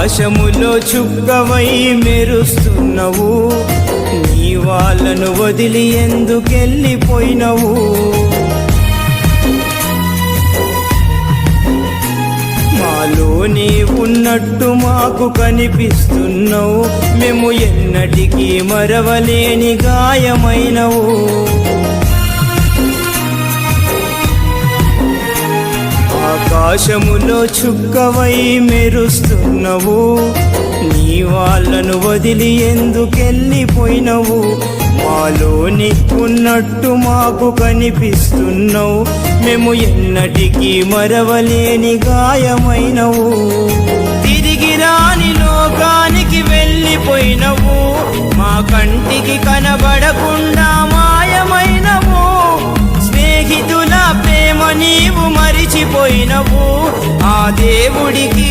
ఆకాశములో చుక్కవై మెరుస్తున్నవు. నీ వాళ్ళను వదిలి ఎందుకెళ్ళిపోయినవు? మాలోనే ఉన్నట్టు మాకు కనిపిస్తున్నావు. మేము ఎన్నటికీ మరవలేని గాయమైనవు. ఆకాశములో చుక్కవై మెరుస్తున్నవు. నీ వాళ్ళను వదిలి ఎందుకెళ్ళిపోయినవు? మాలోని ఉన్నట్టు మాకు కనిపిస్తున్నావు. మేము ఎన్నటికీ మరవలేని గాయమైనవు. పోయినవు. ఆ దేవుడికి